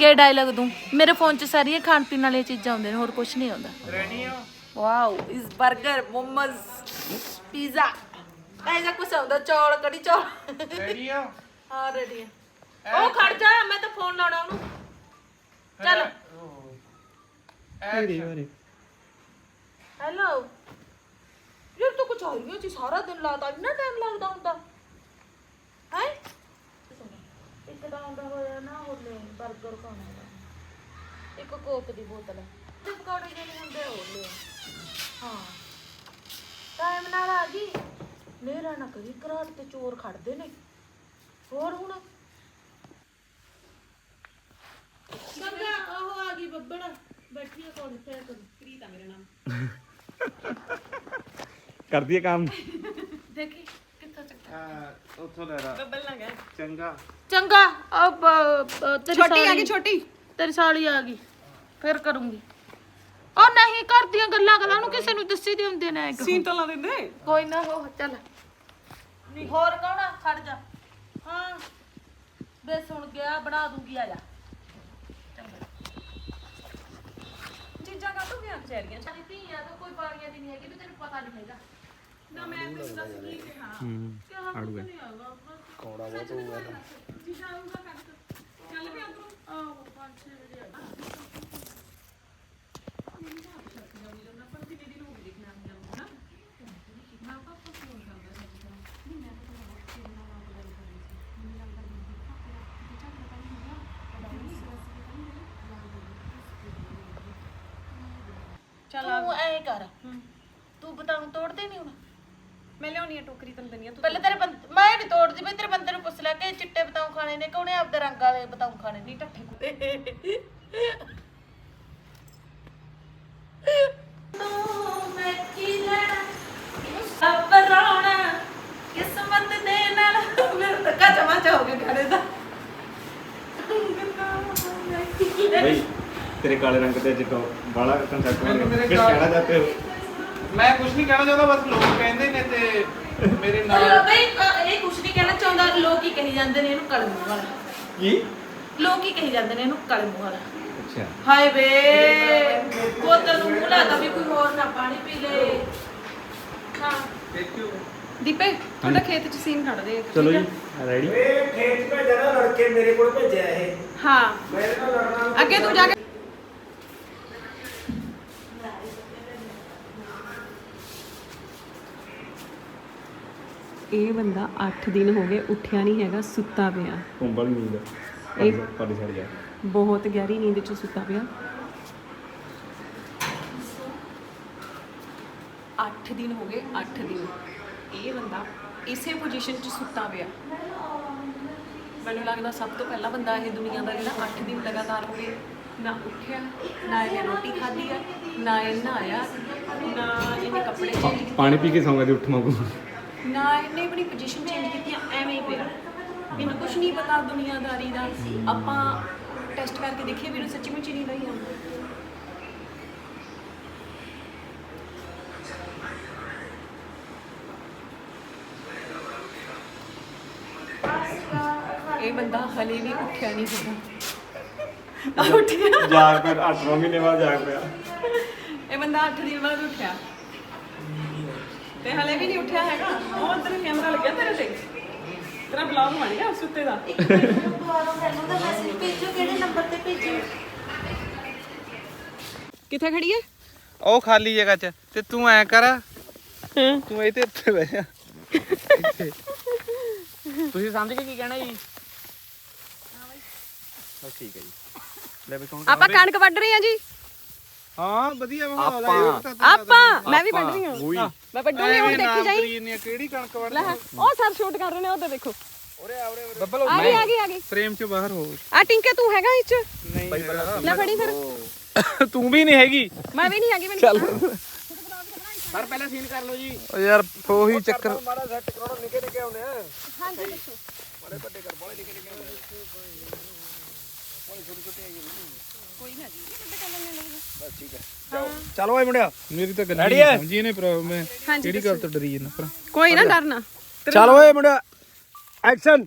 ਕੀ dialogue ਦੂੰ? ਮੇਰੇ phone 'ਚ ਸਾਰੀਆਂ ਖਾਣ ਪੀਣ ਵਾਲੀਆਂ ਚੀਜ਼ਾਂ ਆਉਂਦੀਆਂ ਨੇ ਹੋਰ ਕੁਝ ਨਹੀਂ ਆਉਂਦਾ। ਰੈਡੀ ਹੋ ਵਾਓ ਇਸ 버ਗਰ ਮੋਮੋਸ ਪੀਜ਼ਾ ਐਸਾ ਕੁਝ ਆਉਂਦਾ ਚੌਲ ਕੜੀ ਚੌਲ। ਰੈਡੀ ਹੋ ਹਾਂ ਰੈਡੀ ਹੈ ਉਹ ਖੜ ਜਾ ਮੈਂ ਤਾਂ ਫੋਨ ਲਾਉਣਾ ਉਹਨੂੰ। ਚੱਲ। ਹੈਲੋ ਯਾਰ ਤੂੰ ਕੁਝ ਆਈਆਂ ਜੀ ਸਾਰਾ ਦਿਨ ਲਾਤਾ ਇੰਨਾ ਟਾਈਮ ਲੱਗਦਾ ਹੁੰਦਾ। ਹੈ ਇੱਕ ਤਾਂ ਆਉਂਦਾ ਹੋਇਆ ਨਾ ਹੋਲੇ 버ਗਰ ਖਾਣਾ ਦਾ ਇੱਕ ਕੋਕ ਦੀ ਬੋਤਲ। ਤੇ ਪਕੌੜੇ ਜਿਹੜੇ ਹੁੰਦੇ ਉਹ ਲੈ ਹਾਂ। ਟਾਈਮ ਨਾਲ ਆ ਗਈ। ਨੇਰਾ ਨਾ ਕਰੀ ਘਰਾਟ ਤੇ ਚੋਰ ਖੜਦੇ ਨੇ। ਹੋਰ ਹੁਣ? ਗੰਗਾ ਉਹ ਆ ਗਈ ਬੱਬੜ ਬੈਠੀ ਆ ਕੋਲ ਫੇਰ ਕਰ। ਪ੍ਰੀਤਾ ਮੇਰਾ ਨਾਮ ਕਰਦੀ ਹੈ ਕੰਮ। ਦੇਖੀ। ਉੱਥੋਂ ਲੈ ਰਾ ਬੱਬਲ ਨਾ ਗਏ ਚੰਗਾ। ਚੰਗਾ। ਅਬ ਤੇਰੀ ਛੋਟੀ ਆ ਸਾਲੀ- ਗਈ ਛੋਟੀ। ਤੇਰੀ ਸਾਲੀ ਆ ਗਈ। ਫਿਰ ਕਰੂੰਗੀ। ਉਹ ਨਹੀਂ ਕਰਦੀਆਂ ਗੱਲਾਂ ਗੱਲਾਂ ਨੂੰ ਕਿਸੇ ਨੂੰ ਦੱਸੀ ਦੇ ਹੁੰਦੇ ਨੇ ਸੀਨ ਤਾਂ ਲਾ ਦਿੰਦੇ। ਕੋਈ ਨਾ ਹੋ ਚੱਲ। ਨਹੀਂ ਹੋਰ ਕੌਣ ਖੜ ਜਾ। ਹਾਂ। ਬੇ ਸੁਣ ਗਿਆ ਬਣਾ ਦੂੰਗੀ ਆ ਜਾ। ਚੀਜ਼ਾਂ ਕਾ ਤੋਂ ਗਿਆ? ਚੈਰੀਆਂ ਸਾਡੀ ਧੀ ਆ ਤਾਂ ਕੋਈ ਬਾਣੀਆਂ ਦੀ ਨਹੀਂ ਹੈਗੀ ਵੀ ਤੈਨੂੰ ਪਤਾ ਨਹੀਂ ਹੈਗਾ। ਨਾ ਮੈਂ ਤੈਨੂੰ ਦੱਸ ਕੀ ਕਿਹਾ ਕਿਹਾ ਆੜੂ ਹੈ। ਨਹੀਂ ਆਗਾ ਚੀਜ਼ਾਂ ਆਊਗਾ ਕਰ ਚੱਲ ਵੀ ਅੰਦਰੋਂ ਆਹ 5-6 ਵਜੇ ਆ। ਚੱਲ ਤੂੰ ਐ ਕਰ। ਤੂੰ ਬਤਾਉਂ ਤੋੜਦੇ ਨਹੀਂ ਹੁਣ? ਮੈਂ ਲਿਆਉਣੀ ਆ ਟੋਕਰੀ ਤੈਨੂੰ ਦੰਨੀਆਂ ਤੂੰ ਪਹਿਲੇ ਤੇਰੇ ਬੰਦ ਮੈਂ ਨਹੀਂ ਤੋੜਦੀ ਬਈ ਤੇਰੇ ਬੰਦੇ ਨੂੰ ਪੁੱਛ ਲੈ ਕਿ ਚਿੱਟੇ ਬਤਾਉ ਖਾਣੇ ਨੇ ਕਿ ਉਹਨੇ ਆਪਦੇ ਰੰਗ ਵਾਲੇ ਬਤਾਉ ਖਾਣੇ ਨਹੀਂ ਟੱਠੇ ਕੀ। ਹੋ ਬਈ ਤੇਰੇ ਕਾਲੇ ਰੰਗ ਤੇ ਅੱਜ ਬਾਲਾ ਕੰਸੈਪਟ ਕਾਲ- ਕਹਿਣਾ ਚਾਹਤੇ ਹੋ। ਮੈਂ ਕੁਝ ਨਹੀਂ ਕਹਿਣਾ ਚਾਹੁੰਦਾ ਬਸ ਲੋਕ ਕਹਿੰਦੇ ਨੇ ਤੇ ਮੇਰੇ ਨਾਲ ਬਈ ਇਹ ਕੁਛ ਨਹੀਂ ਕਹਿਣਾ ਚਾਹੁੰਦਾ ਲੋਕ ਹੀ ਕਹੀ ਜਾਂਦੇ ਨੇ ਇਹਨੂੰ ਕਲਮੂ ਵਾਲਾ ਕੀ? ਲੋਕ ਹੀ ਕਹੀ ਜਾਂਦੇ ਨੇ ਇਹਨੂੰ ਕਲਮੂ ਵਾਲਾ ਅੱਛਾ। ਹਾਏ ਵੇ ਬੋਤਲ ਨੂੰ ਮੂੰਹ ਲਾਤਾ ਵੀ ਕੋਈ ਹੋਰ ਨਾ ਪਾਣੀ ਪੀ ਲੇ। ਹਾਂ। ਦੀਪੇ ਤੁਹਾਡਾ ਖੇਤ ਚ ਸੀਨ ਕੱਢ ਦੇ ਇੱਕ, ਚਲੋ ਜੀ ਰੈਡੀ ਇਹ ਖੇਤ ਭੇਜਿਆ ਨਾ ਲੜਕੇ ਮੇਰੇ ਕੋਲ ਭੇਜਿਆ ਇਹ। ਆ? ਹਾਂ ਮੇਰੇ ਨਾਲ ਲੜਨਾ ਅੱਗੇ ਤੂੰ ਜਾ ਕੇ ਇਹ ਬੰਦਾ 8 ਦਿਨ ਹੋ ਗਏ ਉੱਠਿਆ ਨਹੀਂ ਹੈਗਾ ਸੁੱਤਾ ਪਿਆ। ਨੀਂਦ ਇਹ- ਛੱਡ ਬਹੁਤ ਗਹਿਰੀ ਨੀਂਦ ਚ ਸੁੱਤਾ ਪਿਆ। 8 ਦਿਨ ਹੋ ਗਏ 8 ਦਿਨ। ਇਹ ਬੰਦਾ ਇਸੇ ਪੋਜੀਸ਼ਨ 'ਚ ਸੁੱਤਾ ਪਿਆ। ਮੈਨੂੰ ਲੱਗਦਾ ਸਭ ਤੋਂ ਪਹਿਲਾ ਬੰਦਾ ਇਹ ਦੁਨੀਆ ਦਾ ਜਿਹੜਾ 8 ਦਿਨ ਲਗਾਤਾਰ ਹੋ ਗਏ ਨਾ ਉੱਠਿਆ ਨਾ ਇਹਨੇ ਰੋਟੀ ਖਾਧੀ ਆ ਨਾ ਇਹ ਨਹਾਇਆ ਨਾ ਇਹਨੇ ਕੱਪੜੇ ਪਾਣੀ ਪੀ ਕੇ ਸੌਂਗਾ ਤੇ ਉੱਠ ਮਾਗੂ ਨਾ ਇਹਨੇ ਆਪਣੀ ਪੋਜੀਸ਼ਨ ਚੇਂਜ ਕੀਤੀ ਐਵੇਂ ਹੀ ਪਿਆ। ਮੈਨੂੰ ਕੁਝ ਨਹੀਂ ਪਤਾ ਦੁਨੀਆਦਾਰੀ ਦਾ। ਆਪਾਂ ਟੈਸਟ ਕਰਕੇ ਦੇਖੀਏ ਵੀ ਇਹਨੂੰ ਸੱਚੀ ਮੁੱਚੀ ਨਹੀਂ ਰਹੀ ਆਉਂਦਾ ਇਹ ਬੰਦਾ ਹਲੇ ਵੀ ਉੱਠਿਆ ਨਹੀਂ ਆ ਉੱਠਿਆ ਜਾਗ ਪਿਆ 8 ਮਹੀਨੇ ਬਾਅਦ ਜਾਗ ਪਿਆ। ਇਹ ਬੰਦਾ 8 ਦਿਨ ਬਾਅਦ ਉੱਠਿਆ। ਤੇ ਹਲੇ ਵੀ ਨਹੀਂ ਉੱਠਿਆ ਹੈਗਾ। ਉਹ ਅੰਦਰ ਕੈਮਰਾ ਲੱਗਿਆ ਤੇਰੇ ਤੇ। ਤੇਰਾ ਬਲੌਗ ਬਣ ਗਿਆ ਸੁੱਤੇ ਦਾ। ਦੁਬਾਰਾ ਮੈਨੂੰ ਤਾਂ ਮੈਸੇਜ ਭੇਜੋ ਕਿਹੜੇ ਨੰਬਰ ਤੇ ਭੇਜੋ ਕਿੱਥੇ ਖੜੀ ਹੈ ਉਹ ਖਾਲੀ ਜਗ੍ਹਾ 'ਚ। ਤੇ ਤੂੰ ਐ ਕਰ। ਤੂੰ ਇੱਥੇ ਇੱਥੇ ਬਹਿ ਜਾ। ਤੁਸੀਂ ਸਮਝ ਗਏ ਕੀ ਕਹਿਣਾ ਜੀ? ਬਸ ਠੀਕ ਹੈ ਜੀ। ਲੈ ਵੀ ਕੌਣ ਆਪਾਂ ਕਣਕ ਵੱਢ ਰਹੇ ਹਾਂ ਜੀ। ਹਾਂ ਵਧੀਆ ਮਾਹੌਲ ਆ ਆਪਾਂ। ਇਹ ਤਾਂ ਆਪਾਂ। ਮੈਂ ਵੀ ਵੱਢ ਰਹੀ ਹਾਂ। ਉਹੀ ਮੈਂ ਵੱਢੂਗੀ ਹੁਣ ਦੇਖੀ ਜਾਈ। ਜਾਈ ਕਿਹੜੀ ਕਣਕ ਵੜ ਲੈ ਉਹ ਸਰ ਸ਼ੂਟ ਕਰ ਰਹੇ ਨੇ ਉਹਦੇ ਦੇਖੋ। ਬੱਬਲ ਆ ਗਈ ਆ ਗਈ ਆ ਗਈ। ਫਰੇਮ 'ਚ ਬਾਹਰ ਹੋ। ਆ ਟਿੰਕੇ ਤੂੰ ਹੈਗਾ ਇਹ ਚ ਨਹੀਂ ਲੈ ਫੜੀ ਫਿਰ। ਤੂੰ ਵੀ ਨਹੀਂ ਹੈਗੀ। ਮੈਂ ਵੀ ਨਹੀਂ ਹੈਗੀ ਮੈਨੂੰ ਸਰ ਪਹਿਲਾਂ ਸੀਨ ਕਰ ਲਓ ਜੀ। ਓ ਯਾਰ ਉਹੀ ਚੱਕਰ ਮਾੜਾ ਸੈੱਟ ਕਰਾਉਣਾ ਨਿੱਕੇ ਨਿੱਕੇ ਆਉਂਦੇ ਆ। ਹਾਂਜੀ ਦੱਸੋ। ਕੋਈ ਨਹੀਂ ਹੈਗੀ ਵੱਡੇ ਕਲਰ ਲੈ ਲਓ ਬਸ ਠੀਕ ਹੈ ਜਾਓ ਚਲੋ ਓਏ ਮੁੰਡਿਆ ਮੇਰੀ ਤਾਂ ਗੱਲ ਨਹੀਂ ਸਮਝੀ ਇਹਨੇ ਭਰਾ ਮੈਂ ਕਿਹੜੀ ਗੱਲ ਤੋਂ ਡਰੀ ਜਾਂਦਾ ਭਰਾ ਕੋਈ ਨਾ ਡਰਨਾ ਚਲੋ ਓਏ ਮੁੰਡਿਆ ਐਕਸ਼ਨ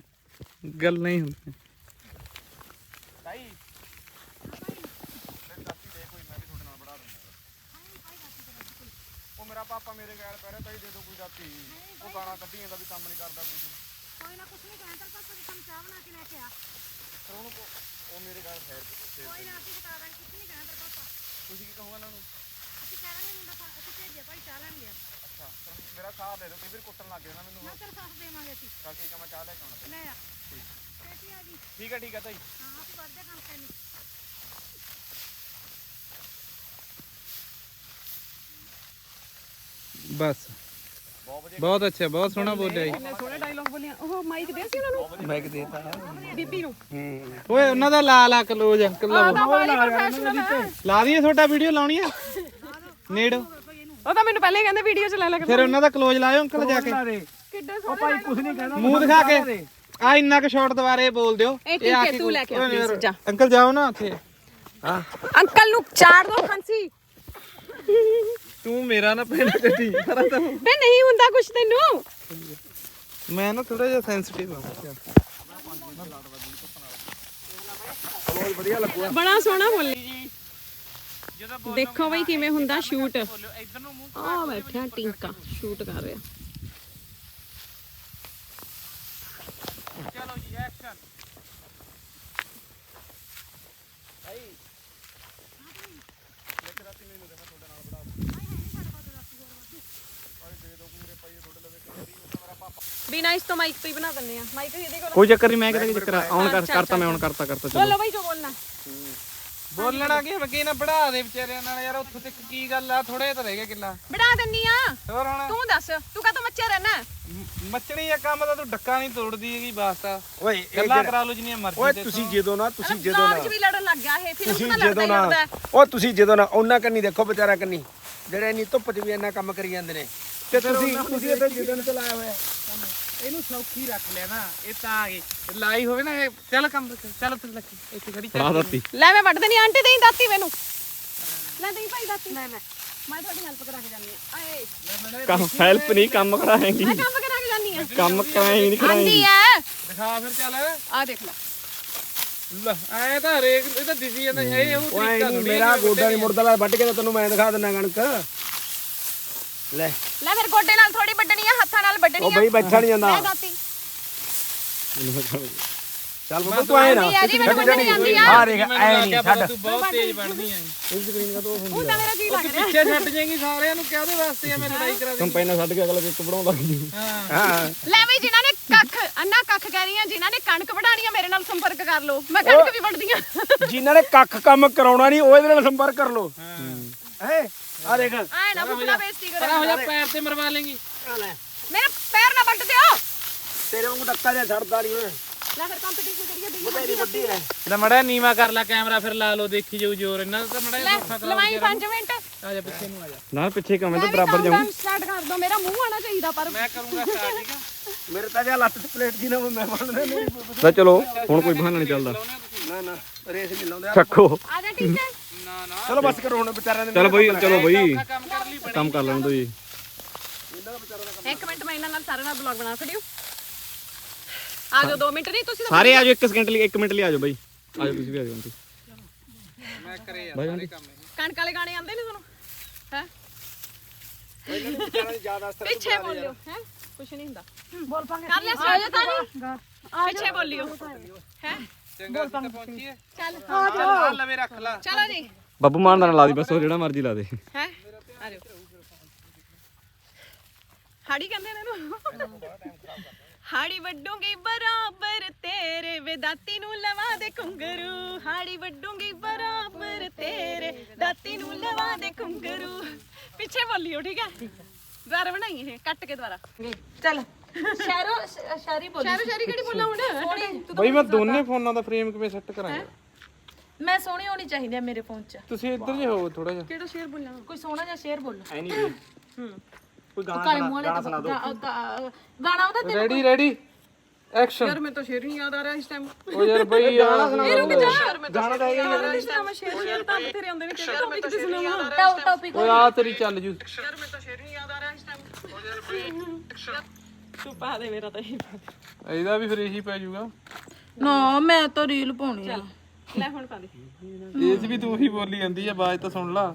ਗੱਲ ਨਹੀਂ ਹੁੰਦੀ ਪਾਪਾ ਮੇਰੇ ਗੈਲ ਪੈ ਰਿਹਾ ਭਾਈ ਦੇ ਦੋ ਕੋਈ ਦਾਤੀ ਉਹ ਗਾਣਾ ਕੱਢੀ ਜਾਂਦਾ ਵੀ ਕੰਮ ਨਹੀਂ ਕਰਦਾ ਕੋਈ ਕੋਈ ਨਾ ਕੁਛ ਨਹੀਂ ਕਹਿੰਦਾ ਪਾਪਾ ਜੀ ਕੰਮ ਚਾਹ ਬਣਾ ਕੇ ਲੈ ਕੇ ਆ ਫਿਰ ਉਹਨੂੰ ਉਹ ਮੇਰੇ ਗੈਲ ਫੇਰ ਫੇਰ ਕੋਈ ਨਾ ਅਸੀਂ ਬਤਾ ਦਾਂਗੇ ਕੁਛ ਨਹੀਂ ਕਹਿੰਦਾ ਪਾਪਾ। ਤੁਸੀਂ ਕੀ ਕਹੋਗੇ ਉਹਨਾਂ ਨੂੰ? ਅਸੀਂ ਕਹਿ ਦਾਂਗੇ ਮੁੰਡਾ ਸਾ- ਅਸੀਂ ਭੇਜਿਆ ਭਾਈ ਚਾਹ ਲੈਣ ਗਿਆ। ਅੱਛਾ ਫਿਰ ਮੇਰਾ ਸਾਥ ਦੇ ਦਿਓ ਕਈ ਵਾਰ ਕੁੱਟਣ ਲੱਗ ਜਾਣਾ ਮੈਨੂੰ ਨਾ ਤੇਰਾ ਸਾਥ ਦੇਵਾਂਗੇ ਅਸੀਂ। ਚੱਲ ਠੀਕ ਆ ਮੈਂ ਚਾਹ ਲੈ ਕੇ ਆਉਣਾ ਲੈ ਆ। ਛੇਤੀ ਆ ਜੀ ਠੀਕ ਹੈ ਠੀਕ ਹੈ ਤਾਈ। ਹਾਂ ਅਸੀਂ ਵੱਧਦੇ ਕੰਮ ਕਰਨੀ ਬਸ। ਬਹੁਤ ਅੱਛਾ ਬਹੁਤ ਸੋਹਣਾ ਬੋਲਿਆ ਜੀ। ਕਿੰਨੇ ਸੋਹਣੇ ਡਾਇਲੌਗ ਬੋਲਿਆ। ਉਹ ਮਾਈਕ ਦੇ ਸੀ ਉਹਨਾਂ ਨੂੰ? ਮੈਂ ਕਿ ਦੇਤਾ ਬੀਬੀ ਨੂੰ। ਓਏ ਉਹਨਾਂ ਦਾ ਲਾ ਲਾ ਕਲੋਜ ਅੰਕਲ ਲਾ ਲਾ ਦਈਏ ਤੁਹਾਡਾ ਵੀਡੀਓ ਲਾਉਣੀ ਆ? ਨੇੜ। ਉਹ ਤਾਂ ਮੈਨੂੰ ਪਹਿਲੇ ਕਹਿੰਦੇ ਵੀਡੀਓ ਚ ਲੈ ਲੈ ਕੇ ਫਿਰ ਉਹਨਾਂ ਦਾ ਕਲੋਜ ਲਾਇਓ ਅੰਕਲ ਜਾ ਕੇ। ਕਿੱਡੇ ਉਹ ਭਾਈ ਕੁਛ ਨਹੀਂ ਕਹਿਣਾ। ਮੂੰਹ ਦਿਖਾ ਕੇ। ਆ ਇੰਨਾ ਕੁ ਸ਼ਾਟ ਦੁਬਾਰੇ ਬੋਲ ਦਿਓ। ਇਹ ਆ ਹੈ, ਕੇ ਤੂੰ ਲੈ ਕੇ ਯਾਰ, ਜਾ। ਅੰਕਲ ਜਾਓ ਨਾ ਉੱਥੇ। ਅੰਕਲ ਨੂੰ ਚਾੜ ਦੋ ਖਾਂਸੀ। ਤੂੰ ਮੇਰਾ ਨਾ ਪਿੰਡ ਕੱਢੀ ਬੇ ਨਹੀਂ ਹੁੰਦਾ ਕੁਛ ਤੈਨੂੰ। ਮੈਂ ਨਾ ਥੋੜਾ ਜਿਹਾ ਸੈਂਸਿਟਿਵ ਆ ਬੜਾ ਸੋਹਣਾ ਬੋਲੀ ਜੀ। ਦੇਖੋ ਬਈ ਕਿਵੇਂ ਹੁੰਦਾ ਸ਼ੂਟ ਆ ਬੈਠਿਆ ਟਿੰਕਾ ਸ਼ੂਟ ਕਰ ਰਿਹਾ ਚਲੋ ਜੀ ਐਕਸ਼ਨ ਬਿਨਾ ਇਸ ਤੋਂ ਮਾਈਕ ਤੋਂ ਹੀ ਬਣਾ ਦਿੰਦੇ ਆ। ਮਾਈਕ ਇਹਦੇ ਕੋਲ ਕੋਈ ਚੱਕਰ ਨਹੀਂ ਮੈਂ ਕਿਹਦਾ ਚੱਕਰ ਆਨ ਕਰ ਕਰਤਾ ਮੈਂ ਆਨ ਕਰਤਾ ਕਰਤਾ ਬੋਲੋ ਬਈ ਜੋ ਬੋਲਣਾ ਬੋਲਣਾ ਕੀ ਮੈਂ ਕੀ ਨਾ ਪੜਾ ਦੇ ਵਿਚਾਰਿਆਂ ਨਾਲ ਯਾਰ ਉੱਥੇ ਤੱਕ ਕੀ ਗੱਲ ਆ? ਥੋੜੇ ਤਾਂ ਰਹਿ ਗਏ ਕਿੱਲਾ। ਬਣਾ ਦਿੰਨੀ ਆ। ਹੋਰ ਹੁਣ? ਤੂੰ ਦੱਸ ਤੂੰ ਕਾ ਮੱਚਿਆ ਰਹਿਣਾ? ਮ- ਮੱਚਣੀ ਆ ਕੰਮ ਦਾ ਤੂੰ ਡੱਕਾ ਨਹੀਂ ਤੋੜਦੀ ਹੈਗੀ ਵਾਸਤਾ ਓਏ ਇਹ ਗੱਲਾਂ ਜਿਹੜਾ- ਕਰਾ ਲਓ ਜਿੰਨੀਆਂ ਮਰਜ਼ੀ ਓਏ। ਤੁਸੀਂ ਜਦੋਂ ਨਾ ਤੁਸੀਂ ਜਦੋਂ ਨਾ 'ਚ ਵੀ ਲੜਨ ਲੱਗ ਗਿਆ ਇਹ ਫਿਲਮ ਤੁਸੀਂ ਤਾਂ ਲੜਦਾ ਜਦੋਂ ਹੀ ਨਾ ਲੜਦਾ ਹੈ। ਉਹ ਤੁਸੀਂ ਜਦੋਂ ਨਾ ਉਹਨਾਂ ਕੰਨੀ ਦੇਖੋ ਵਿਚਾਰਾ ਕੰਨੀ ਜਿਹੜੇ ਇੰਨੀ ਧੁੱਪ 'ਚ ਵੀ ਇੰਨਾ ਕੰਮ ਕਰੀ ਜਾਂਦੇ ਨੇ। ਤੇ ਤੁਸੀਂ ਤੁਸੀਂ ਇੱਥੇ ਜਿੱਦਣ ਤੇ ਲਾਇਆ ਹੋਇਆ। ਇਹਨੂੰ ਸੌਖੀ ਰੱਖ ਲਿਆ ਨਾ ਇਹ ਤਾਂ ਆ ਗਈ। ਲਾਈ ਹੋਵੇ ਨਾ ਇਹ ਚੱਲ ਕੰਮ ਚੱਲ ਤੂੰ ਲੱਗੀ ਇੱਥੇ ਖੜੀ ਚੱਲ। ਲੈ ਮੈਂ ਵੱਢ ਦੇਣੀ ਆਂਟੀ ਦੇਈ ਦਾਤੀ ਮੈਨੂੰ। ਲੈ ਦੇਈ ਭਾਈ ਦਾਤੀ। ਲੈ ਲੈ। ਮੈਂ ਤੁਹਾਡੀ ਹੈਲਪ ਕਰਾ ਕੇ ਜਾਂਦੀ ਆ ਆਏ। ਕੰਮ ਹੈਲਪ ਨਹੀਂ ਕੰਮ ਕਰਾਏਂਗੀ ਮੈਂ ਕੰਮ ਕਰਾ ਕੇ ਜਾਂਦੀ ਆ ਕੰਮ ਕਰਾਏਂਗੀ ਨਹੀਂ ਆਂਦੀ ਆ। ਦਿਖਾ ਫਿਰ ਚੱਲ। ਆ ਦੇਖ ਲੈ। ਲੈ ਐ ਤਾਂ ਹਰੇਕ ਇਹ ਤਾਂ ਦਿਸੀ ਜਾਂਦਾ ਇਹ ਉਹ ਤਰੀਕਾ ਮੇਰਾ ਗੋਡਾ ਨਹੀਂ ਮੁਰਦਾ ਲਾ ਵੱਢ ਕੇ ਤਾਂ ਤੈਨੂੰ ਮੈਂ ਦਿਖਾ ਦਿੰਦਾ ਕਣਕ। ਲੈ। ਲੈ ਫਿਰ ਗੋਡੇ ਨਾਲ ਥੋੜੀ ਵੱਢਣੀ ਆ ਹੱਥਾਂ ਨਾਲ ਵੱਢਣੀ ਉਹ ਆ। ਬਈ ਬੈਠਾ ਨਹੀਂ ਜਾਂਦਾ। ਦਾਤੀ। ਚੱਲ ਬੱਬੂ ਤੂੰ ਆਏ ਨਾ। ਮੈਨੂੰ ਵੱਢਣੀ ਆ। ਆ ਦੇਖ ਐ ਨਹੀਂ ਛੱਡ। ਤੂੰ ਬਹੁਤ ਤੇਜ਼ ਬਣਦੀ ਆਂ। ਉਹ ਤਾਂ ਮੇਰਾ ਜੀ ਲੱਗ ਰਿਹਾ ਪਿੱਛੇ ਛੱਡ ਜਾਏਗੀ ਸਾਰਿਆਂ ਨੂੰ ਕਾਹਦੇ ਵਾਸਤੇ ਆ ਮੈਂ ਲੜਾਈ ਕਰਾ ਦੇ ਕੰਪਾਈਨਾਂ ਛੱਡ ਕੇ ਅਗਲਾ ਇੱਕ ਬਣਾਉਣ ਲੱਗ ਜੂ ਹਾਂ। ਲੈ ਬਈ ਜਿਨ੍ਹਾਂ ਨੇ ਕੱਖ ਅੰਨਾ ਕੱਖ ਕਹਿ ਰਹੀ ਆ ਜਿਨ੍ਹਾਂ ਨੇ ਕਣਕ ਵਢਾਣੀ ਆ ਮੇਰੇ ਨਾਲ ਸੰਪਰਕ ਕਰ ਲਓ। ਮੈਂ ਕਣਕ ਵੀ ਵੱਢਦੀ ਆ। ਜਿਨ੍ਹਾਂ ਨੇ ਕੱਖ ਕੰਮ ਕਰਾਉਣਾ ਨਹੀਂ ਉਹ ਇਹਦੇ ਨਾਲ ਸੰਪਰਕ ਕਰ ਲੋ ਹੈ? ਆ ਦੇਖ। ਐ ਨਾ ਬੁੱਕਣਾ ਬੇਇੱਜ਼ਤੀ ਪਰ ਕਰੋ ਹੋ ਜਾ ਪੈਰ ਤੇ ਮਰਵਾ ਲੇਗੀ। ਮੇਰਾ ਪੈਰ ਨਾ ਵੱਢ ਦਿਓ। ਤੇਰੇ ਵਾਂਗੂ ਡੱਕਾ ਜਿਹਾ ਛੱਡਦਾ ਨਹੀਂ ਓਏ। ਲੈ ਫਿਰ ਕੰਪੀਟੀਸ਼ਨ ਕਰੀਏ ਦੀ ਬਥੇਰੀ ਵੱਡੀ ਹੈ। ਲੈ ਮੜਾ ਨੀਵਾ ਕਰ ਲੈ ਕੈਮਰਾ ਫਿਰ ਲਾ ਲਓ ਦੇਖੀ ਜਾਊ ਜ਼ੋਰ। ਇਹਨਾਂ ਦਾ ਤਾਂ ਮੜਾ ਲੈ ਲਵਾਈ 5 ਮਿੰਟ। ਆ ਜਾ ਪਿੱਛੇ ਨੂੰ ਆ ਜਾ। ਨਾ ਪਿੱਛੇ ਕਮੇ ਮੈਂ ਬਰਾਬਰ ਜਾਊਂ ਸਟਾਰਟ ਕਰ ਦੋ ਮੇਰਾ ਮੂੰਹ ਆਣਾ ਚਾਹੀਦਾ ਪਰ। ਮੈਂ ਕਰੂੰਗਾ ਸਟਾਰਟ ਠੀਕ ਆ? ਮੇਰੇ ਤਾਂ ਜਾਂ ਲੱਤ ਤੇ ਪਲੇਟ ਜੀ ਨਾ ਮੈਂ ਬਣਦਾ ਨਹੀਂ ਤਾਂ ਚਲੋ ਹੁਣ ਕੋਈ ਬਹਾਨਾ ਨਹੀਂ ਚੱਲਦਾ। ਨਾ ਨਾ ਰੇਸ ਨਹੀਂ ਲਾਉਂਦੇ। ਚੱਕੋ। ਆ ਜਾ ਨਾ ਚਲੋ ਬਸ ਕਰੋ ਹੁਣ ਵਿਚਾਰਿਆਂ ਦੇ ਚਲੋ ਬਈ ਚਲੋ ਬਈ। ਕੰਮ ਕਰ ਲਈ ਕੰਮ ਕਰ ਲੈਣ ਦੋ ਜੀ। ਇੱਕ ਮਿੰਟ ਮੈਂ ਇਹਨਾਂ ਨਾਲ ਸਾਰੇ ਨਾਲ ਬਲੌਗ ਬਣਾ ਹੂੰ। ਆ ਜਾਓ 2 ਮਿੰਟ ਨਹੀਂ ਤੁਸੀਂ ਤਾਂ ਸਾਰੇ ਆ ਜਾਓ 1 ਸਕਿੰਟ ਲਈ 1 ਮਿੰਟ ਲਈ ਆ ਜਾਓ ਬਈ। ਆ ਜਾਓ ਤੁਸੀਂ ਵੀ ਆ ਜਾਓ ਮੈਂ ਕਰੇ ਯਾਰ ਸਾਰੇ ਕੰਮ। ਕਣਕ ਵਾਲੇ ਗਾਣੇ ਆਉਂਦੇ ਨੇ ਤੁਹਾਨੂੰ? ਹੈ? ਵਿਚਾਰਿਆਂ ਦੀ ਪਿੱਛੇ ਬੋਲਿਓ ਹੈ? ਕੁਛ ਨਹੀਂ ਹੁੰਦਾ। ਬੋਲ ਪਾਂਗੇ। ਕਰ ਲਿਆ ਆ ਜਾ ਤਾਂ ਪਿੱਛੇ ਬੋਲਿਓ। ਹੈ? ਚੰਗਾ ਤਾਂ ਪਹੁੰਚੀਏ। ਚੱਲ। ਆ ਲਵੇ ਰੱਖ ਲਾ। ਚਲੋ ਜੀ। ਬੱਬੂ ਮਾਨ ਦਾ ਨਾ ਲਾ ਦੀ ਬਸ ਉਹ ਜਿਹੜਾ ਮਰਜ਼ੀ ਲਾ ਦੇ। ਹੈ? ਆ ਜਾਓ। ਹਾੜੀ ਕਹਿੰਦੇ ਨੇ ਇਹਨੂੰ? ਹਾੜੀ ਵੱਡੂਗੀ ਬਰਾਬਰ ਤੇਰੇ ਵੇ ਦਾਤੀ ਨੂੰ ਲਵਾ ਦੇ ਘੁੰਗਰੂ। ਹਾੜੀ ਵੱਡੂਗੀ ਬਰਾਬਰ ਤੇਰੇ ਦਾਤੀ ਨੂੰ ਲਵਾ ਦੇ ਘੁੰਗਰੂ। ਪਿੱਛੇ ਬੋਲਿਓ ਠੀਕ ਹੈ? ਦੁਬਾਰਾ ਬਣਾਈ ਇਹ ਕੱਟ ਕੇ ਦੁਬਾਰਾ। ਚੱਲ। ਸ਼ਹਿਰੋ ਸ਼ਹਿਰੀ ਬੋਲੀ। ਸ਼ਾਇਰੀ ਸ਼ਾਇਰੀ ਕਿਹੜੀ ਬੋਲਾਂ ਹੁਣ? ਬਈ ਮੈਂ ਦੋਨੇ ਫੋਨਾਂ ਦਾ ਫਰੇਮ ਕਿਵੇਂ ਸੈੱਟ ਕਰਾਂਗਾ? ਮੈਂ ਸੋਹਣੀ ਹੋਣੀ ਚਾਹੀਦੀ ਆ ਮੇਰੇ ਫੋਨ 'ਚ। ਤੁਸੀਂ ਇੱਧਰ ਜੇ ਹੋ ਥੋੜਾ ਜਿਹਾ। ਕਿਹੜਾ ਸ਼ੇਰ ਬੋਲਾਂ? ਕੋਈ ਸੋਹਣਾ ਜਿਹਾ ਸ਼ੇਰ ਬੋਲੋ। ਐ ਨਹੀਂ ਕੋਈ ਗਾਣਾ ਕਾਲੇ ਮੂੰਹ ਵਾਲੇ ਤੋਂ ਗਾ- ਗਾ- ਗਾਣਾ ਉਹਦਾ ਤੇ ਰੈਡੀ ਰੈਡੀ ਐਕਸ਼ਨ ਯਾਰ ਮੈਂ ਤਾਂ ਸ਼ੇਰ ਨਹੀਂ ਯਾਦ ਆ ਰਿਹਾ ਇਸ ਟਾਈਮ ਉਹ ਯਾਰ ਬਈ ਯਾਰ। ਯਾਰ ਮੈਂ ਤਾਂ ਗਾਣਾ ਤਾਂ ਇਹ ਇਸ ਟਾਈਮ ਸ਼ੇਰ ਸ਼ੇਰ ਤਾਂ ਬਥੇਰੇ ਆਉਂਦੇ ਨੇ ਕਿਹੜਾ ਟੌਪਿਕ ਤੇ ਸੁਣਾਵਾਂ? ਟੌਪਿਕ ਓਏ ਆ ਤੇਰੀ ਚੱਲ ਜੂ। ਯਾਰ ਮੈਂ ਤਾਂ ਸ਼ੇਰ ਨਹੀਂ ਯਾਦ ਆ ਰਿਹਾ ਇਸ ਟਾਈਮ ਤੂੰ ਪਾ ਦੇ ਮੇਰਾ ਤਾਂ ਹੀ ਇਹਦਾ ਵੀ ਫਿਰ ਇਹੀ ਪੈ ਜਾਊਗਾ ਨਾ ਮੈਂ ਤਾਂ ਰੀਲ ਪਾਉਣੀ ਆ। ਲੈ ਹੁਣ ਪਾ ਦੇ। ਇਹ 'ਚ ਵੀ ਤੂੰ ਹੀ ਬੋਲੀ ਜਾਂਦੀ ਆ ਆਵਾਜ਼ ਤਾਂ ਸੁਣ ਲਾ।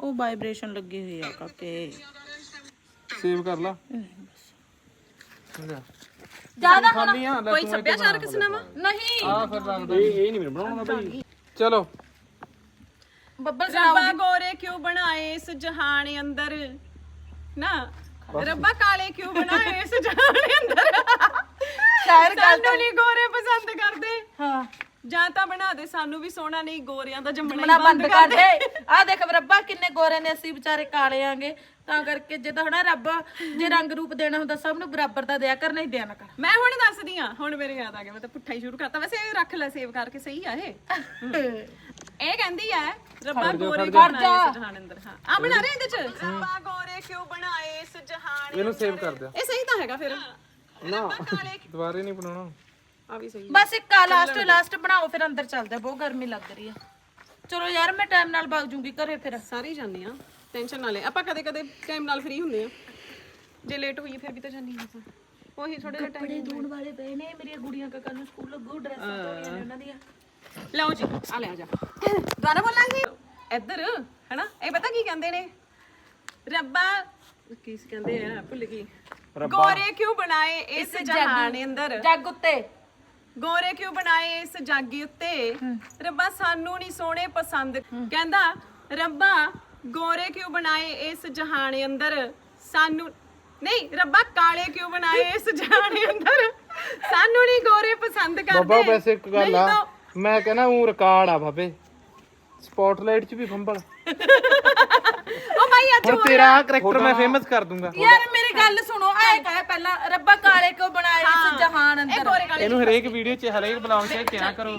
ਉਹ ਵਾਈਬ੍ਰੇਸ਼ਨ ਲੱਗੀ ਹੋਈ ਆ ਕਾਕੇ। ਸੇਵ ਕਰ ਲਾ। ਜ਼ਿਆਦਾ ਖਾਲੀ ਆ ਲੈ ਕੋਈ ਸੱਭਿਆਚਾਰਕ ਸਿਨੇਮਾ? ਨਹੀਂ। ਆ ਫਿਰ ਰੱਖ ਦੇ। ਇਹ ਇਹ ਨਹੀਂ ਮੈਨੂੰ ਬਣਾਉਣਾ ਭਾਈ ਚਲੋ। ਬੱਬਲ ਰੱਬਾ ਗੋਰੇ ਕਿਉਂ ਬਣਾਏ ਇਸ ਜਹਾਨ ਅੰਦਰ? ਨਾ ਰੱਬਾ ਕਾਲੇ ਕਿਉਂ ਬਣਾਏ ਇਸ ਜਹਾਨ ਅੰਦਰ? ਸ਼ਾਇਰ ਗੱਲ ਸਾਨੂੰ ਨਹੀਂ ਗੋਰੇ ਪਸੰਦ ਕਰਦੇ। ਹਾਂ। ਜਾਂ ਤਾਂ ਬਣਾ ਦੇ ਸਾਨੂੰ ਵੀ ਸੋਹਣਾ ਨਹੀਂ ਗੋਰਿਆਂ ਦਾ ਜੰਮਣਾ ਮਨਾ ਹੀ ਬੰਦ ਕਰ ਦੇ। ਆ ਦੇਖ ਰੱਬਾ ਕਿੰਨੇ ਗੋਰੇ ਨੇ ਅਸੀਂ ਵਿਚਾਰੇ ਕਾਲੇ ਆਂਗੇ। ਤਾਂ ਕਰਕੇ ਜੇ ਤਾਂ ਹਨਾ ਰੱਬ ਜੇ ਰੰਗ ਰੂਪ ਦੇਣਾ ਹੁੰਦਾ ਸਭ ਨੂੰ ਬਰਾਬਰ ਦਾ ਦਿਆ ਕਰ ਨਹੀਂ ਦਿਆ ਨਾ ਕਰ। ਮੈਂ ਹੁਣ ਦੱਸਦੀ ਆ ਹੁਣ ਮੇਰੇ ਯਾਦ ਆ ਗਿਆ ਮੈਂ ਤਾਂ ਪੁੱਠਾ ਹੀ ਸ਼ੁਰੂ ਕਰਤਾ। ਵੈਸੇ ਇਹ ਰੱਖ ਲੈ ਸੇਵ ਕਰਕੇ ਸਹੀ ਆ ਇਹ। ਇਹ ਕਹਿੰਦੀ ਆ ਰੱਬਾ ਗੋਰੇ ਕਿਉਂ ਬਣਾਏ ਇਸ ਜਹਾਨ ਅੰਦਰ ਹਾਂ ਆ ਬਣਾ ਰਹੇ ਇਹਦੇ ਚ? ਰੱਬਾ ਗੋਰੇ ਕਿਉਂ ਬਣਾਏ ਇਸ ਜਹਾਨ ਇਹਨੂੰ ਸੇਵ ਕਰ ਦਿਆ ਇਹ ਸਹੀ ਤਾਂ ਹੈਗਾ ਫਿਰ। ਨਾ। ਦੁਬਾਰੇ ਨਹੀਂ ਬਣਾਉਣਾ। ਆ ਵੀ ਸਹੀ ਬਸ ਇੱਕ ਆ ਲਾਸਟ ਲਾਸਟ ਬਣਾਓ ਫਿਰ ਅੰਦਰ ਚੱਲਦਾ ਬਹੁਤ ਗਰਮੀ ਲੱਗ ਰਹੀ ਆ ਚਲੋ ਯਾਰ ਮੈਂ ਟਾਈਮ ਨਾਲ ਵਗ ਜੂੰਗੀ ਘਰੇ ਫਿਰ। ਸਾਰੇ ਜਾਂਦੇ ਆ ਟੈਨਸ਼ਨ ਨਾ ਲੈ। ਆਪਾਂ ਕਦੇ ਕਦੇ ਟਾਈਮ ਨਾਲ ਫ੍ਰੀ ਹੁੰਦੇ ਆ। ਜੇ ਲੇਟ ਹੋਈ ਫਿਰ ਵੀ ਤਾਂ ਜਾਂਦੀ ਹਾਂ ਉਹੀ ਥੋੜੇ ਜਿਹਾ ਟਾਈਮ ਧੋਣ ਵਾਲੇ ਪਏ ਨੇ ਮੇਰੀਆਂ ਗੁੜੀਆਂ ਕਾ ਕੱਲ ਨੂੰ ਸਕੂਲ ਲੱਗੂ ਡਰੈਸਾਂ ਧੋਣੀਆਂ ਨੇ ਉਹਨਾਂ ਦੀਆਂ। ਲਓ ਜੀ ਆ ਲੈ ਆ ਜਾ। ਦੁਬਾਰਾ ਬੋਲਾਂਗੇ? ਇੱਧਰ ਹੈਨਾ? ਇਹ ਪਤਾ ਕੀ ਕਹਿੰਦੇ ਨੇ? ਰੱਬਾ ਕੀ ਕਹਿੰਦੇ ਆ ਭੁੱਲ ਗਈ। ਗੋਰੇ ਕਿਉਂ ਬਣਾਏ ਇਸ ਜਹਾਨ ਅੰਦਰ? ਜੱਗ ਉੱਤੇ। ਗੋਰੇ ਕਿਉਂ ਬਣਾਏ ਇਸ ਜੱਗ ਉੱਤੇ? ਰੱਬਾ ਸਾਨੂੰ ਨਹੀਂ ਸੋਹਣੇ ਪਸੰਦ। ਕਹਿੰਦਾ ਰੱਬਾ ਗੋਰੇ ਕਿਉਂ ਬਣਾਏ ਇਸ ਜਹਾਨ ਅੰਦਰ? ਸਾਨੂੰ ਨਹੀਂ ਰੱਬਾ ਕਾਲੇ ਕਿਉਂ ਬਣਾਏ ਇਸ ਜਹਾਨ ਅੰਦਰ? ਸਾਨੂੰ ਨਹੀਂ ਗੋਰੇ ਪਸੰਦ ਕਰਦੇ। ਬਾਬਾ ਵੈਸੇ ਇੱਕ ਗੱਲ ਨਹੀਂ ਆ। ਤਾਂ- ਮੈਂ ਕਹਿੰਦਾ ਉਹ ਰਿਕਾਰਡ ਆ ਬਾਬੇ। ਸਪੌਟਲਾਈਟ 'ਚ ਵੀ ਫੰਬਲ ਉਹ ਭਾਈ ਅੱਜ ਹੁਣ ਤੇਰਾ ਕਰੈਕਟਰ ਮੈਂ ਫੇਮਸ ਕਰ ਦੂੰਗਾ। ਯਾਰ ਮੇਰੀ ਗੱਲ ਸੁਣੋ ਐ ਕਹੇ ਪਹਿਲਾਂ ਰੱਬਾ ਕਾਲੇ ਕਿਉਂ ਬਣਾਏ ਇਸ ਜਹਾਨ ਅੰਦਰ? ਇਹਨੂੰ ਹਰੇਕ ਵੀਡੀਓ 'ਚ ਹਰੇਕ ਬਲੌਗ 'ਚ ਕਿਹਾ ਕਰੋ।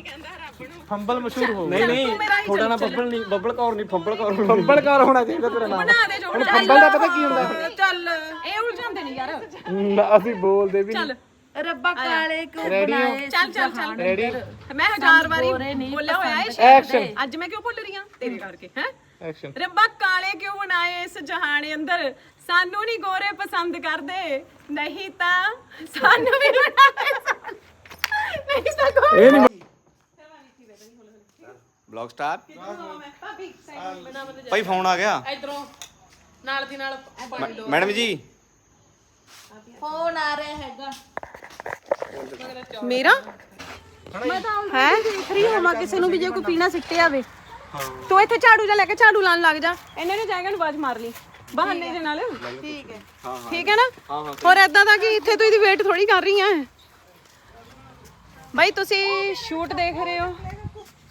ਫੰਬਲ ਮਸ਼ਹੂਰ ਹੋ ਨਹੀਂ ਨਹੀਂ ਥੋੜਾ ਨਾ ਬੱਬਲ ਨਹੀਂ ਬੱਬਲ ਕੌਰ ਨਹੀਂ ਫੰਬਲ ਕੌਰ ਫੰਬਲ ਕਰ ਹੋਣਾ ਚਾਹੀਦਾ ਤੇਰਾ ਨਾਮ। ਬਣਾ ਦੇ ਜੋੜ ਫੰਬਲ ਦਾ ਪਤਾ ਕੀ ਹੁੰਦਾ? ਚੱਲ। ਇਹ ਉਲਝਾਉਂਦੇ ਨਹੀਂ ਯਾਰ। ਅਸੀਂ ਬੋਲਦੇ ਵੀ ਚੱਲ। ਰੱਬਾ ਕਾਲੇ ਕਿਉਂ ਬਣਾਏ ਚੱਲ ਚੱਲ ਚੱਲ। ਰੈਡੀ ਮੈਂ ਹਜ਼ਾਰ ਵਾਰੀ ਬੋਲਿਆ ਹੋਇਆ ਹੈ ਐਕਸ਼ਨ ਅੱਜ ਮੈਂ ਕਿਉਂ ਭੁੱਲ ਰਹੀ ਹਾਂ? ਤੇਰੇ ਕਰਕੇ ਹੈ? ਐਕਸ਼ਨ ਰੱਬਾ ਕਾਲੇ ਕਿਉਂ ਬਣਾਏ ਇਸ ਜਹਾਨ ਅੰਦਰ? ਸਾਨੂੰ ਨਹੀਂ ਗੋਰੇ ਪਸੰਦ ਕਰਦੇ। ਨਹੀਂ ਤਾਂ ਸਾਨੂੰ ਵੀ ਬਣਾਏ। ਨਹੀਂ ਤਾਂ ਗੋਰੇ। ਇਹ ਨਹੀਂ ਬਲੌਗ ਸਟਾਰ ਭਾਈ ਫੋਨ ਆ ਗਿਆ। ਇਧਰੋਂ ਨਾਲ ਦੀ ਨਾਲ ਮੈ- ਮੈਡਮ ਜੀ। ਫੋਨ ਆ ਰਿਹਾ ਹੈਗਾ। ਮੇਰਾ? ਹੈ? ਫ੍ਰੀ ਹੋਵਾਂ ਕਿਸੇ ਨੂੰ ਵੀ ਜੇ ਕੋਈ ਪੀਣਾ ਸਿੱਟੇ ਆਵੇ ਤੂੰ ਇੱਥੇ ਝਾੜੂ ਜਾ ਲੈ ਕੇ ਝਾੜੂ ਲਾਣ ਲੱਗ ਜਾ। ਇਹਨੇ ਨੇ ਜਾਏਗਾ ਨੂੰ ਆਵਾਜ਼ ਮਾਰ ਲਈ। ਬਹਾਨੇ ਦੇ ਨਾਲ। ਠੀਕ ਹੈ। ਠੀਕ ਹੈ ਨਾ? ਹੋਰ ਐਦਾਂ ਦਾ ਕਿ? ਇੱਥੇ ਤੂੰ ਇਹਦੀ ਵੇਟ ਥੋੜੀ ਕਰ ਰਹੀ ਆ ਬਾਈ ਤੁਸੀਂ ਸ਼ੂਟ ਦੇਖ ਰਹੇ ਹੋ।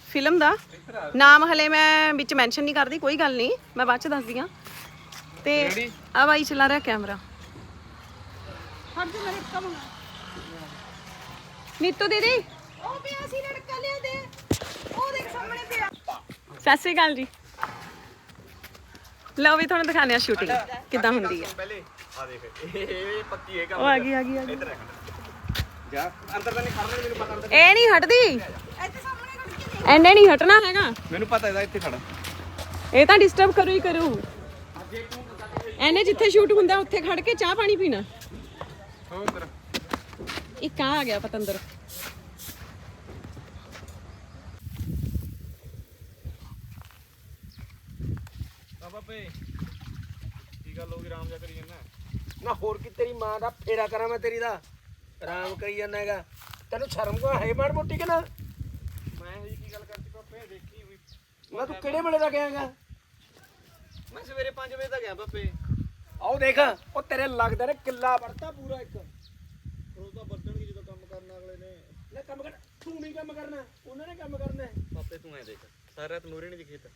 ਫਿਲਮ ਦਾ। ਨਾਮ ਹਲੇ ਮੈਂ ਵਿੱਚ ਮੈਂਸ਼ਨ ਨਹੀਂ ਕਰਦੀ ਕੋਈ ਗੱਲ ਨਹੀਂ। ਮੈਂ ਬਾਅਦ ਚ ਦੱਸਦੀ ਆ ਤੇ ਆ ਬਾਈ ਚਲਾ ਰਿਹਾ ਕੈਮਰਾ ਨੀਤੂ ਦੀਦੀ। ਉਹ ਪਿਆ ਸੀ ਲੜਕਾ ਲਿਆ ਦੇ ਉਹ ਦੇਖ ਸਾਹਮਣੇ ਪਿਆ ਸਤਿ ਸ਼੍ਰੀ ਅਕਾਲ ਜੀ। ਲਓ ਵੀ ਤੁਹਾਨੂੰ ਦਿਖਾਉਂਦੇ ਆ ਸ਼ੂਟਿੰਗ ਕਿੱਦਾਂ ਹੁੰਦੀ ਹੈ। ਪਹਿਲੇ ਆ ਦੇਖ ਇਹ ਪੱਕੀ ਹੈ ਉਹ ਆ ਗਈ ਆ ਗਈ ਆ ਗਈ। ਜਾ ਅੰਦਰ ਤਾਂ ਨਹੀਂ ਖੜਨਾ ਮੈਨੂੰ ਪਤਾ ਅੰਦਰ ਇਹ ਨਹੀਂ ਹਟਦੀ। ਐਨੇ ਨਹੀਂ ਹਟਣਾ ਹੈਗਾ। ਮੈਨੂੰ ਪਤਾ ਇਹਦਾ ਇੱਥੇ ਖੜਾ। ਇਹ ਤਾਂ ਡਿਸਟਰਬ ਕਰੂ ਹੀ ਕਰੂ। ਐਨੇ ਜਿੱਥੇ ਸ਼ੂਟ ਹੁੰਦਾ ਉੱਥੇ ਖੜ ਕੇ ਚਾਹ ਪਾਣੀ ਪੀਣਾ। ਇੱਕ ਆ ਆ ਗਿਆ ਪਤੰਦਰ। ਆ ਬਾਬੇ ਕੀ ਗੱਲ ਹੋ ਗਈ? ਰਾਮ ਜਾ ਕਰੀ ਜਾਂਦਾ। ਨਾ ਹੋਰ ਕੀ ਤੇਰੀ ਮਾਂ ਦਾ ਫੇਰਾ ਕਰਾਂ ਮੈਂ ਤੇਰੀ ਦਾ? ਆਰਾਮ ਕਰੀ ਜਾਂਦਾ ਹੈਗਾ। ਤੈਨੂੰ ਸ਼ਰਮ ਕੋ ਹੈ ਮਾੜ ਮੋਟੀ ਕਿ ਨਾ? ਮੈਂ ਇਹ ਕੀ ਗੱਲ ਕਰਤੀ ਬਾਬੇ ਦੇਖੀ ਵੀ ਮੈਂ ਤੂੰ ਕਿਹੜੇ ਵੇਲੇ ਦਾ ਗਿਆਗਾ ਮੈਂ ਸਵੇਰੇ 5 ਵਜੇ ਦਾ ਗਿਆ ਬਾਬੇ ਆਓ ਦੇਖ ਉਹ ਤੇਰੇ ਲੱਗਦਾ ਨੇ ਕਿੱਲਾ ਵੜਤਾ ਪੂਰਾ ਇੱਕ। ਉਹ ਤਾਂ ਵੱਢਣਗੇ ਜਦੋਂ ਕੰਮ ਕਰਨ ਅਗਲੇ ਨੇ। ਨਾ ਕੰਮ ਕਰ ਤੂੰ ਨਹੀਂ ਕੰਮ ਕਰਨਾ ਉਹਨਾਂ ਨੇ ਕੰਮ ਕਰਨਾ। ਹੈ। ਬਾਬੇ ਤੂੰ ਐ ਦੇਖ ਸਾਰਾ ਰਾਤ ਨੂਰੇ ਨਹੀਂ ਦਿਖੇ ਤਾਂ।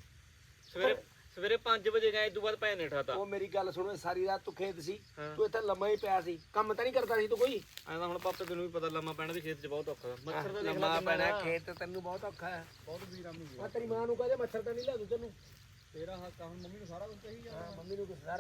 ਸਵੇਰੇ ਸਵੇਰੇ 5 ਵਜੇ ਗਏ ਇਦੋਂ ਬਾਅਦ ਭੈਣ ਨੇ ਠਾਤਾ। ਉਹ ਮੇਰੀ ਗੱਲ ਸੁਣੋ ਸਾਰੀ ਰਾਤ ਤੂੰ ਖੇਤ ਸੀ। ਹਾਂ। ਤੂੰ ਇੱਥੇ ਲੰਮਾ ਹੀ ਪਿਆ ਸੀ। ਕੰਮ ਤਾਂ ਨਹੀਂ ਕਰਦਾ ਸੀ ਤੂੰ ਕੋਈ? ਐਂ ਤਾਂ ਹੁਣ ਪਾਪੇ ਤੈਨੂੰ ਵੀ ਪਤਾ ਲੰਮਾ ਪੈਣਾ ਵੀ ਖੇਤ 'ਚ ਬਹੁਤ ਔਖਾ। ਮੱਛਰ ਦਾ ਦੇਖ ਲੰਮਾ ਲੈ ਪੈਣਾ ਖੇਤ ਤੈਨੂੰ ਬਹੁਤ ਔਖਾ ਹੈ। ਬਹੁਤ ਵੀਰਾਮੀ ਤੇਰੀ ਮਾਂ ਨੂੰ ਕਹਦੇ ਮੱਛਰ ਤਾਂ ਨਹੀਂ ਲਿਆ ਦੂ ਤੈਨੂੰ। ਤੇਰਾ ਹੱਕ ਆ ਹੁਣ ਮੰਮੀ ਨੂੰ ਸਾਰਾ ਕੁਝ ਚਾਹੀਦਾ ਮੰਮੀ ਨੂੰ ਕੁਛ ਸਾਰਾ